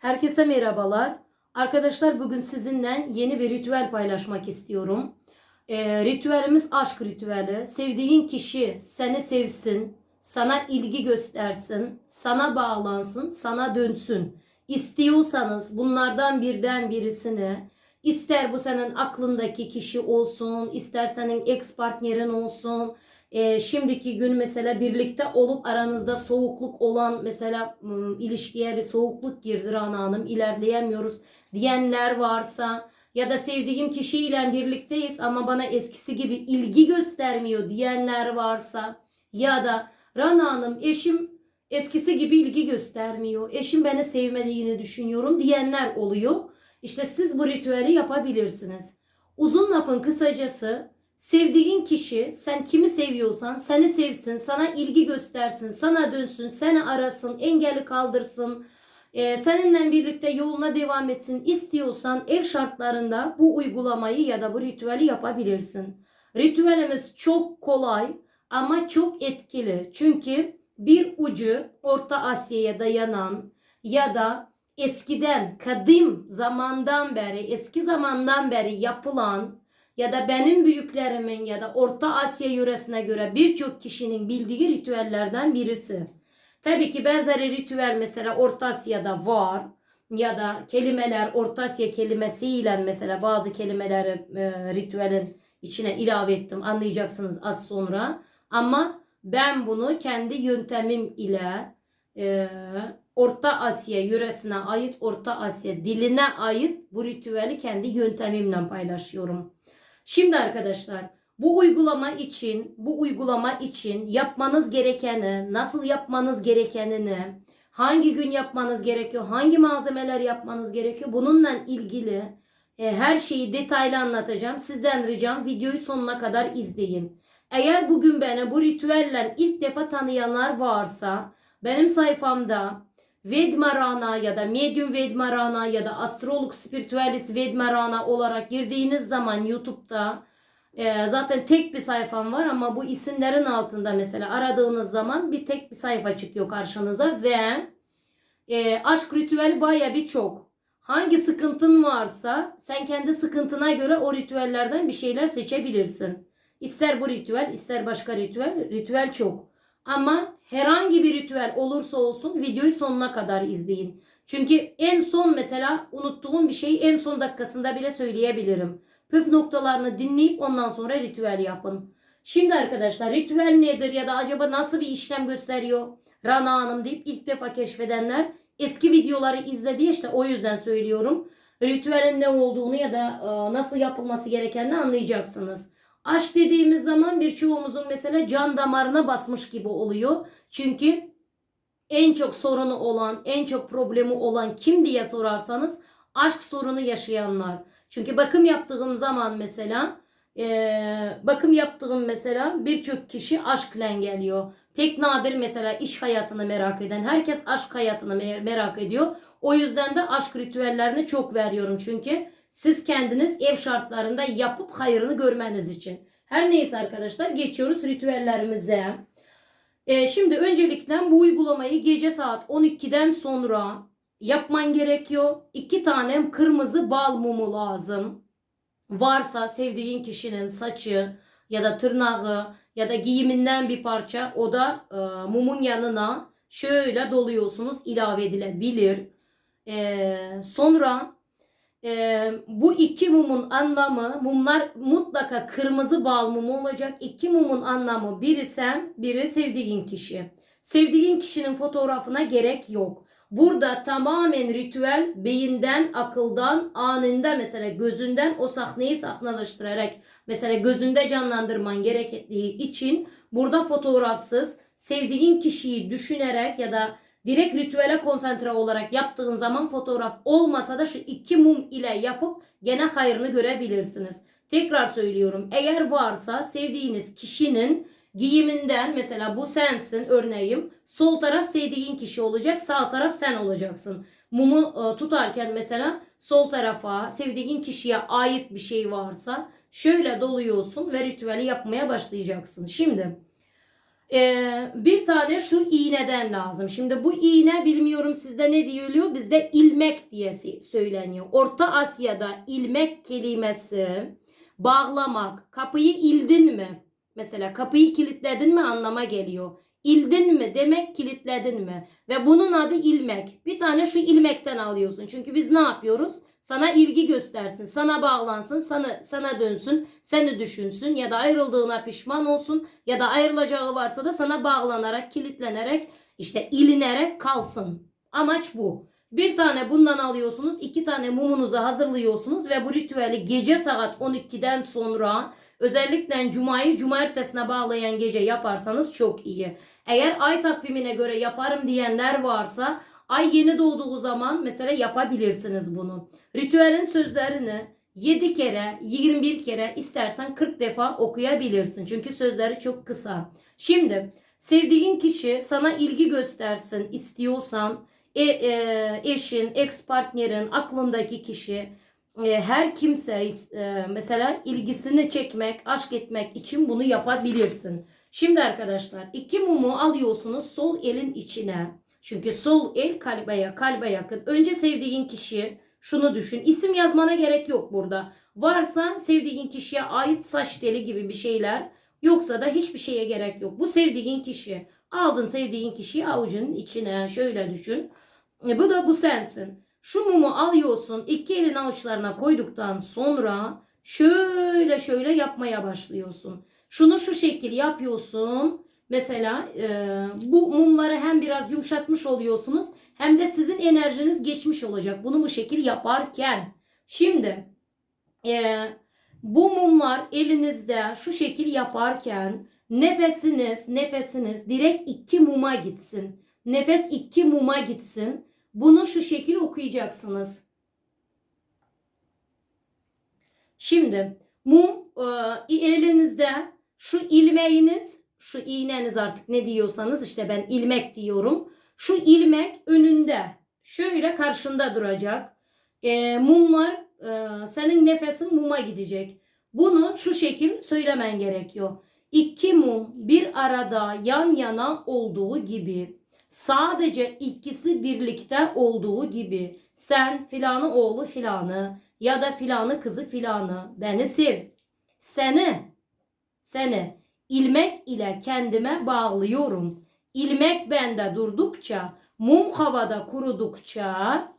Herkese merhabalar. Arkadaşlar bugün sizinle yeni bir ritüel paylaşmak istiyorum. Ee, ritüelimiz aşk ritüeli. Sevdiğin kişi seni sevsin, sana ilgi göstersin, sana bağlansın, sana dönsün. İstiyorsanız bunlardan birden birisini ister bu senin aklındaki kişi olsun, ister senin ex partnerin olsun, e, şimdiki gün mesela birlikte olup aranızda soğukluk olan mesela ilişkiye bir soğukluk girdi Rana Hanım ilerleyemiyoruz diyenler varsa ya da sevdiğim kişiyle birlikteyiz ama bana eskisi gibi ilgi göstermiyor diyenler varsa ya da Rana Hanım eşim eskisi gibi ilgi göstermiyor. Eşim beni sevmediğini düşünüyorum diyenler oluyor. İşte siz bu ritüeli yapabilirsiniz. Uzun lafın kısacası sevdiğin kişi sen kimi seviyorsan seni sevsin, sana ilgi göstersin, sana dönsün, seni arasın, engeli kaldırsın, e, seninle birlikte yoluna devam etsin istiyorsan ev şartlarında bu uygulamayı ya da bu ritüeli yapabilirsin. Ritüelimiz çok kolay ama çok etkili. Çünkü bir ucu Orta Asya'ya dayanan ya da eskiden kadim zamandan beri eski zamandan beri yapılan ya da benim büyüklerimin ya da Orta Asya yöresine göre birçok kişinin bildiği ritüellerden birisi. Tabii ki benzeri ritüel mesela Orta Asya'da var ya da kelimeler Orta Asya kelimesiyle mesela bazı kelimeleri e, ritüelin içine ilave ettim anlayacaksınız az sonra. Ama ben bunu kendi yöntemim ile e, Orta Asya yöresine ait, Orta Asya diline ait bu ritüeli kendi yöntemimle paylaşıyorum. Şimdi arkadaşlar bu uygulama için, bu uygulama için yapmanız gerekeni, nasıl yapmanız gerekenini, hangi gün yapmanız gerekiyor, hangi malzemeler yapmanız gerekiyor bununla ilgili e, her şeyi detaylı anlatacağım. Sizden ricam videoyu sonuna kadar izleyin. Eğer bugün beni bu ritüelle ilk defa tanıyanlar varsa benim sayfamda Vedmarana ya da Medium Vedmarana ya da Astrolog Spiritualis Vedmarana olarak girdiğiniz zaman YouTube'da e, zaten tek bir sayfam var ama bu isimlerin altında mesela aradığınız zaman bir tek bir sayfa çıkıyor karşınıza ve e, aşk ritüeli baya birçok. Hangi sıkıntın varsa sen kendi sıkıntına göre o ritüellerden bir şeyler seçebilirsin. İster bu ritüel ister başka ritüel. Ritüel çok. Ama herhangi bir ritüel olursa olsun videoyu sonuna kadar izleyin. Çünkü en son mesela unuttuğum bir şeyi en son dakikasında bile söyleyebilirim. Püf noktalarını dinleyip ondan sonra ritüel yapın. Şimdi arkadaşlar ritüel nedir ya da acaba nasıl bir işlem gösteriyor? Rana Hanım deyip ilk defa keşfedenler eski videoları izledi işte o yüzden söylüyorum. Ritüelin ne olduğunu ya da e, nasıl yapılması gerekenini anlayacaksınız. Aşk dediğimiz zaman birçoğumuzun mesela can damarına basmış gibi oluyor. Çünkü en çok sorunu olan, en çok problemi olan kim diye sorarsanız aşk sorunu yaşayanlar. Çünkü bakım yaptığım zaman mesela eee, bakım yaptığım mesela birçok kişi aşkla geliyor. Pek nadir mesela iş hayatını merak eden. Herkes aşk hayatını me- merak ediyor. O yüzden de aşk ritüellerini çok veriyorum. Çünkü siz kendiniz ev şartlarında yapıp hayrını görmeniz için. Her neyse arkadaşlar geçiyoruz ritüellerimize. Ee, şimdi öncelikle bu uygulamayı gece saat 12'den sonra yapman gerekiyor. İki tane kırmızı bal mumu lazım. Varsa sevdiğin kişinin saçı ya da tırnağı ya da giyiminden bir parça o da e, mumun yanına şöyle doluyorsunuz ilave edilebilir. Ee, sonra ee, bu iki mumun anlamı mumlar mutlaka kırmızı bal mumu olacak. İki mumun anlamı biri sen biri sevdiğin kişi. Sevdiğin kişinin fotoğrafına gerek yok. Burada tamamen ritüel beyinden, akıldan, anında mesela gözünden o sahneyi sahnelaştırarak mesela gözünde canlandırman gerektiği için burada fotoğrafsız sevdiğin kişiyi düşünerek ya da direkt ritüele konsantre olarak yaptığın zaman fotoğraf olmasa da şu iki mum ile yapıp gene hayrını görebilirsiniz. Tekrar söylüyorum eğer varsa sevdiğiniz kişinin giyiminden mesela bu sensin örneğin sol taraf sevdiğin kişi olacak sağ taraf sen olacaksın. Mumu e, tutarken mesela sol tarafa sevdiğin kişiye ait bir şey varsa şöyle doluyorsun ve ritüeli yapmaya başlayacaksın. Şimdi Ee, bir tane şu iğneden lazım. Şimdi bu iğne bilmiyorum sizde ne diyiliyor? Bizde ilmek diye söyleniyor. Orta Asya'da ilmek kelimesi bağlamak. Kapıyı ildin mi? Mesela kapıyı kilitledin mi anlama geliyor. İldin mi demek kilitledin mi? Ve bunun adı ilmek. Bir tane şu ilmekten alıyorsun. Çünkü biz ne yapıyoruz? Sana ilgi göstersin, sana bağlansın, sana sana dönsün, seni düşünsün ya da ayrıldığına pişman olsun ya da ayrılacağı varsa da sana bağlanarak, kilitlenerek, işte ilinerek kalsın. Amaç bu. Bir tane bundan alıyorsunuz, iki tane mumunuzu hazırlıyorsunuz ve bu ritüeli gece saat 12'den sonra özellikle cumayı cumartesine bağlayan gece yaparsanız çok iyi. Eğer ay takvimine göre yaparım diyenler varsa ay yeni doğduğu zaman mesela yapabilirsiniz bunu. Ritüelin sözlerini 7 kere, 21 kere istersen 40 defa okuyabilirsin. Çünkü sözleri çok kısa. Şimdi sevdiğin kişi sana ilgi göstersin istiyorsan e, e, eşin, ex partnerin, aklındaki kişi e, her kimse e, mesela ilgisini çekmek, aşk etmek için bunu yapabilirsin. Şimdi arkadaşlar iki mumu alıyorsunuz sol elin içine. Çünkü sol el kalbe, kalbe yakın. Önce sevdiğin kişi şunu düşün. İsim yazmana gerek yok burada. Varsa sevdiğin kişiye ait saç teli gibi bir şeyler. Yoksa da hiçbir şeye gerek yok. Bu sevdiğin kişi. Aldın sevdiğin kişiyi avucunun içine şöyle düşün. E, bu da bu sensin. Şu mumu alıyorsun. iki elin avuçlarına koyduktan sonra şöyle şöyle yapmaya başlıyorsun. Şunu şu şekil yapıyorsun. Mesela e, bu mumları hem biraz yumuşatmış oluyorsunuz hem de sizin enerjiniz geçmiş olacak. Bunu bu şekil yaparken. Şimdi e, bu mumlar elinizde şu şekil yaparken nefesiniz nefesiniz direkt iki muma gitsin. Nefes iki muma gitsin. Bunu şu şekil okuyacaksınız. Şimdi mum e, elinizde şu ilmeğiniz şu iğneniz artık ne diyorsanız işte ben ilmek diyorum. Şu ilmek önünde şöyle karşında duracak. E, mumlar e, senin nefesin muma gidecek. Bunu şu şekil söylemen gerekiyor. İki mum bir arada yan yana olduğu gibi sadece ikisi birlikte olduğu gibi sen filanı oğlu filanı ya da filanı kızı filanı beni sev. Seni seni ilmek ile kendime bağlıyorum. İlmek bende durdukça, mum havada kurudukça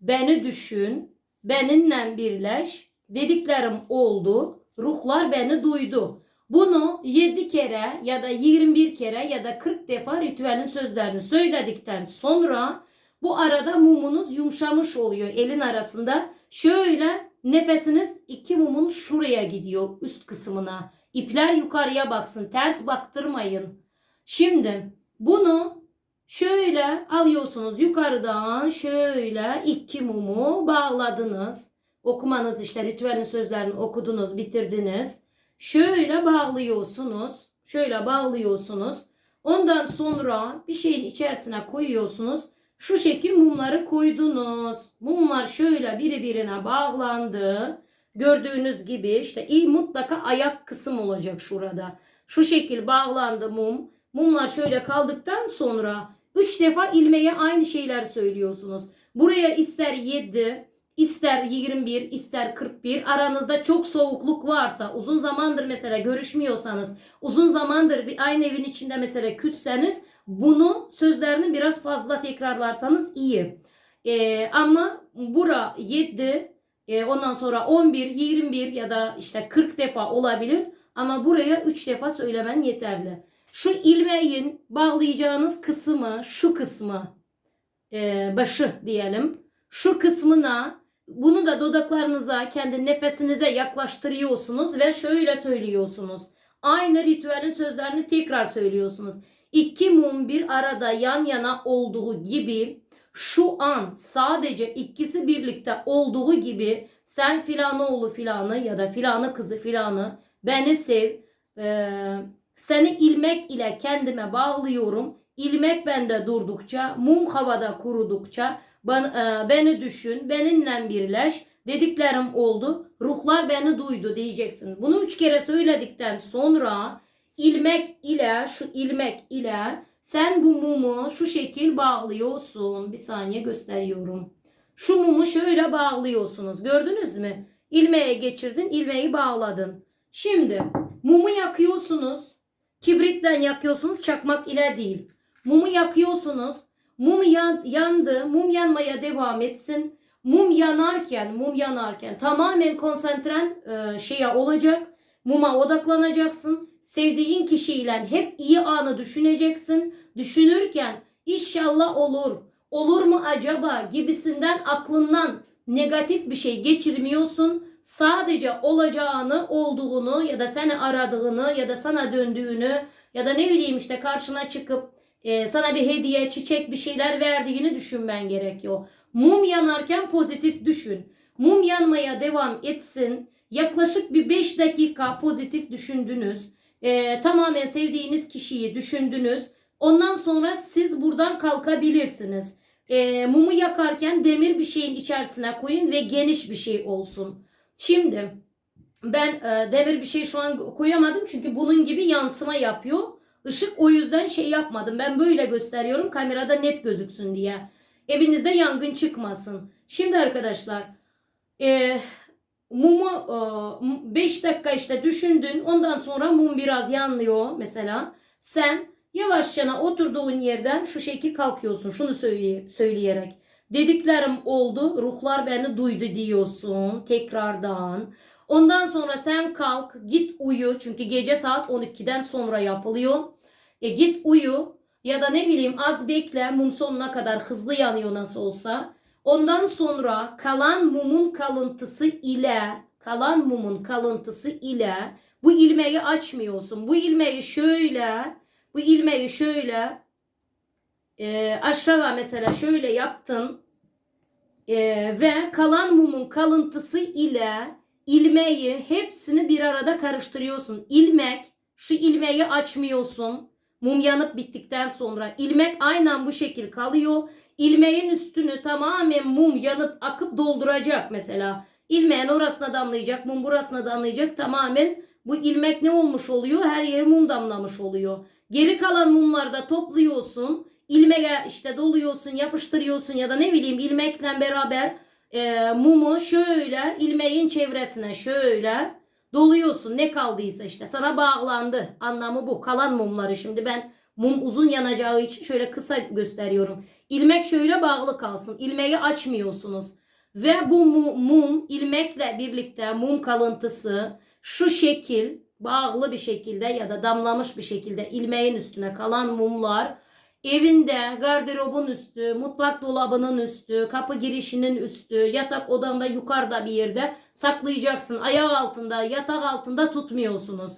beni düşün, benimle birleş, dediklerim oldu, ruhlar beni duydu. Bunu 7 kere ya da 21 kere ya da 40 defa ritüelin sözlerini söyledikten sonra bu arada mumunuz yumuşamış oluyor elin arasında. Şöyle nefesiniz iki mumun şuraya gidiyor üst kısmına. İpler yukarıya baksın. Ters baktırmayın. Şimdi bunu şöyle alıyorsunuz yukarıdan şöyle iki mumu bağladınız. Okumanız işte ritüelin sözlerini okudunuz, bitirdiniz. Şöyle bağlıyorsunuz. Şöyle bağlıyorsunuz. Ondan sonra bir şeyin içerisine koyuyorsunuz. Şu şekil mumları koydunuz. Mumlar şöyle birbirine bağlandı. Gördüğünüz gibi işte il mutlaka ayak kısım olacak şurada. Şu şekil bağlandı mum. Mumlar şöyle kaldıktan sonra 3 defa ilmeğe aynı şeyler söylüyorsunuz. Buraya ister 7, ister 21, ister 41 aranızda çok soğukluk varsa uzun zamandır mesela görüşmüyorsanız uzun zamandır bir aynı evin içinde mesela küsseniz bunu sözlerini biraz fazla tekrarlarsanız iyi. Ee, ama bura 7 e, ondan sonra 11, 21 ya da işte 40 defa olabilir. Ama buraya 3 defa söylemen yeterli. Şu ilmeğin bağlayacağınız kısmı, şu kısmı, e, başı diyelim. Şu kısmına bunu da dudaklarınıza, kendi nefesinize yaklaştırıyorsunuz ve şöyle söylüyorsunuz. Aynı ritüelin sözlerini tekrar söylüyorsunuz. İki mum bir arada yan yana olduğu gibi şu an sadece ikisi birlikte olduğu gibi sen filanı oğlu filanı ya da filanı kızı filanı beni sev. Ee, seni ilmek ile kendime bağlıyorum. İlmek bende durdukça, mum havada kurudukça e, beni düşün, benimle birleş. Dediklerim oldu. Ruhlar beni duydu diyeceksin. Bunu üç kere söyledikten sonra ilmek ile şu ilmek ile sen bu mumu şu şekil bağlıyorsun. Bir saniye gösteriyorum. Şu mumu şöyle bağlıyorsunuz. Gördünüz mü? İlmeğe geçirdin, ilmeği bağladın. Şimdi mumu yakıyorsunuz. Kibritten yakıyorsunuz, çakmak ile değil. Mumu yakıyorsunuz. Mum yan- yandı, mum yanmaya devam etsin. Mum yanarken, mum yanarken tamamen konsantren e, şeye olacak. Muma odaklanacaksın. Sevdiğin kişiyle hep iyi anı düşüneceksin. Düşünürken inşallah olur, olur mu acaba gibisinden aklından negatif bir şey geçirmiyorsun. Sadece olacağını, olduğunu ya da seni aradığını ya da sana döndüğünü ya da ne bileyim işte karşına çıkıp e, sana bir hediye, çiçek bir şeyler verdiğini düşünmen gerekiyor. Mum yanarken pozitif düşün. Mum yanmaya devam etsin. Yaklaşık bir 5 dakika pozitif düşündünüz. E, tamamen sevdiğiniz kişiyi düşündünüz. Ondan sonra siz buradan kalkabilirsiniz. E, mumu yakarken demir bir şeyin içerisine koyun ve geniş bir şey olsun. Şimdi ben e, demir bir şey şu an koyamadım çünkü bunun gibi yansıma yapıyor. Işık o yüzden şey yapmadım. Ben böyle gösteriyorum kamerada net gözüksün diye. Evinizde yangın çıkmasın. Şimdi arkadaşlar e, mumu 5 dakika işte düşündün. Ondan sonra mum biraz yanlıyor mesela. Sen yavaşça oturduğun yerden şu şekil kalkıyorsun. Şunu söyleye, söyleyerek. Dediklerim oldu. Ruhlar beni duydu diyorsun tekrardan. Ondan sonra sen kalk git uyu. Çünkü gece saat 12'den sonra yapılıyor. E git uyu ya da ne bileyim az bekle mum sonuna kadar hızlı yanıyor nasıl olsa. Ondan sonra kalan mumun kalıntısı ile kalan mumun kalıntısı ile bu ilmeği açmıyorsun. Bu ilmeği şöyle bu ilmeği şöyle e, aşağı mesela şöyle yaptın e, ve kalan mumun kalıntısı ile ilmeği hepsini bir arada karıştırıyorsun. İlmek şu ilmeği açmıyorsun. Mum yanıp bittikten sonra ilmek aynen bu şekil kalıyor. İlmeğin üstünü tamamen mum yanıp akıp dolduracak mesela. İlmeğin orasına damlayacak, mum burasına damlayacak. Tamamen bu ilmek ne olmuş oluyor? Her yeri mum damlamış oluyor. Geri kalan mumları da topluyorsun. İlmeğe işte doluyorsun, yapıştırıyorsun ya da ne bileyim ilmekle beraber e, mumu şöyle ilmeğin çevresine şöyle doluyorsun. Ne kaldıysa işte sana bağlandı. Anlamı bu. Kalan mumları şimdi ben mum uzun yanacağı için şöyle kısa gösteriyorum. İlmek şöyle bağlı kalsın. İlmeği açmıyorsunuz. Ve bu mu- mum ilmekle birlikte mum kalıntısı şu şekil bağlı bir şekilde ya da damlamış bir şekilde ilmeğin üstüne kalan mumlar evinde gardırobun üstü, mutfak dolabının üstü, kapı girişinin üstü, yatak odanda yukarıda bir yerde saklayacaksın. Ayak altında, yatak altında tutmuyorsunuz.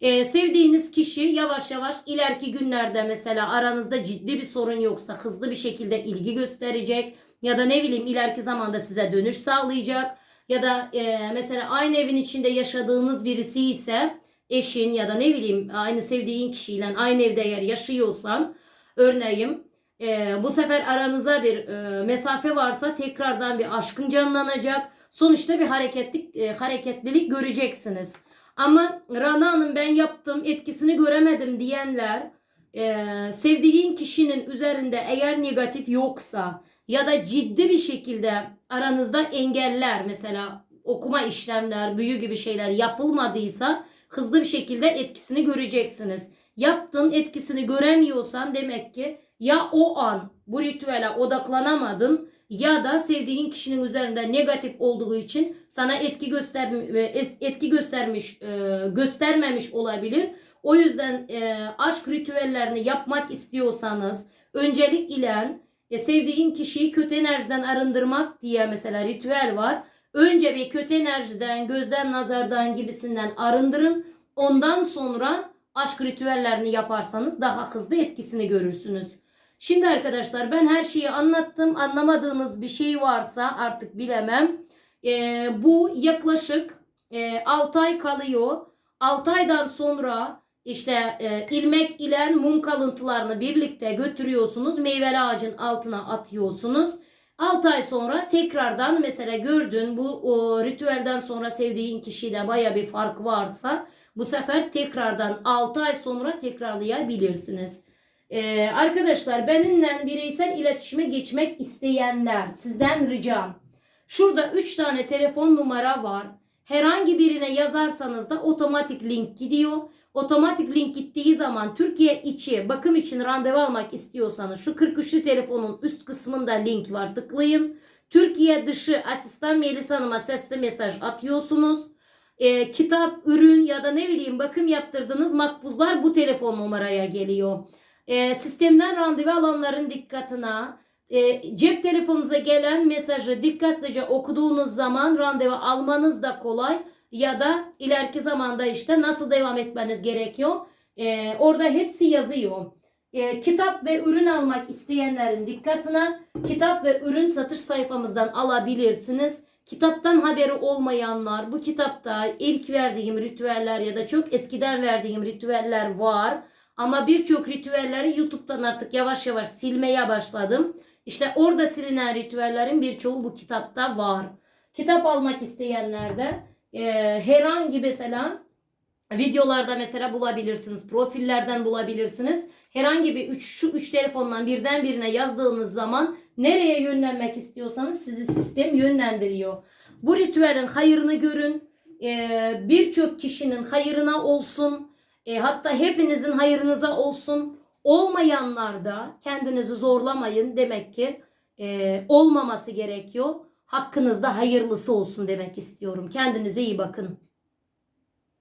Ee, sevdiğiniz kişi yavaş yavaş ileriki günlerde mesela aranızda ciddi bir sorun yoksa hızlı bir şekilde ilgi gösterecek ya da ne bileyim ileriki zamanda size dönüş sağlayacak ya da e, mesela aynı evin içinde yaşadığınız birisi ise eşin ya da ne bileyim aynı sevdiğin kişiyle aynı evde eğer yaşıyorsan örneğin e, bu sefer aranıza bir e, mesafe varsa tekrardan bir aşkın canlanacak. Sonuçta bir hareketlik e, hareketlilik göreceksiniz. Ama Rana Hanım ben yaptım etkisini göremedim diyenler e, sevdiğin kişinin üzerinde eğer negatif yoksa ya da ciddi bir şekilde aranızda engeller mesela okuma işlemler, büyü gibi şeyler yapılmadıysa hızlı bir şekilde etkisini göreceksiniz. Yaptın etkisini göremiyorsan demek ki ya o an bu ritüele odaklanamadın ya da sevdiğin kişinin üzerinde negatif olduğu için sana etki göstermi etki göstermiş e, göstermemiş olabilir. O yüzden e, aşk ritüellerini yapmak istiyorsanız öncelik ile e, sevdiğin kişiyi kötü enerjiden arındırmak diye mesela ritüel var. Önce bir kötü enerjiden, gözden, nazardan gibisinden arındırın. Ondan sonra aşk ritüellerini yaparsanız daha hızlı etkisini görürsünüz. Şimdi arkadaşlar ben her şeyi anlattım. Anlamadığınız bir şey varsa artık bilemem. Ee, bu yaklaşık e, 6 ay kalıyor. 6 aydan sonra işte e, ilmek ile mum kalıntılarını birlikte götürüyorsunuz. Meyveli ağacın altına atıyorsunuz. 6 ay sonra tekrardan mesela gördün bu o, ritüelden sonra sevdiğin kişide baya bir fark varsa bu sefer tekrardan 6 ay sonra tekrarlayabilirsiniz. Ee, arkadaşlar benimle bireysel iletişime geçmek isteyenler sizden ricam. Şurada 3 tane telefon numara var. Herhangi birine yazarsanız da otomatik link gidiyor. Otomatik link gittiği zaman Türkiye içi bakım için randevu almak istiyorsanız şu 43'lü telefonun üst kısmında link var tıklayın. Türkiye dışı asistan Melis Hanım'a sesli mesaj atıyorsunuz. Ee, kitap, ürün ya da ne bileyim bakım yaptırdığınız makbuzlar bu telefon numaraya geliyor. Ee, sistemden randevu alanların dikkatine e, cep telefonunuza gelen mesajı dikkatlice okuduğunuz zaman randevu almanız da kolay ya da ileriki zamanda işte nasıl devam etmeniz gerekiyor. Ee, orada hepsi yazıyor. Ee, kitap ve ürün almak isteyenlerin dikkatine kitap ve ürün satış sayfamızdan alabilirsiniz. Kitaptan haberi olmayanlar bu kitapta ilk verdiğim ritüeller ya da çok eskiden verdiğim ritüeller var. Ama birçok ritüelleri YouTube'dan artık yavaş yavaş silmeye başladım. İşte orada silinen ritüellerin birçoğu bu kitapta var. Kitap almak isteyenler de e, herhangi mesela videolarda mesela bulabilirsiniz. Profillerden bulabilirsiniz. Herhangi bir üç, şu üç telefondan birden birine yazdığınız zaman nereye yönlenmek istiyorsanız sizi sistem yönlendiriyor. Bu ritüelin hayırını görün. E, Birçok kişinin hayırına olsun. E, hatta hepinizin hayırınıza olsun. Olmayanlar da kendinizi zorlamayın. Demek ki e, olmaması gerekiyor. Hakkınızda hayırlısı olsun demek istiyorum. Kendinize iyi bakın.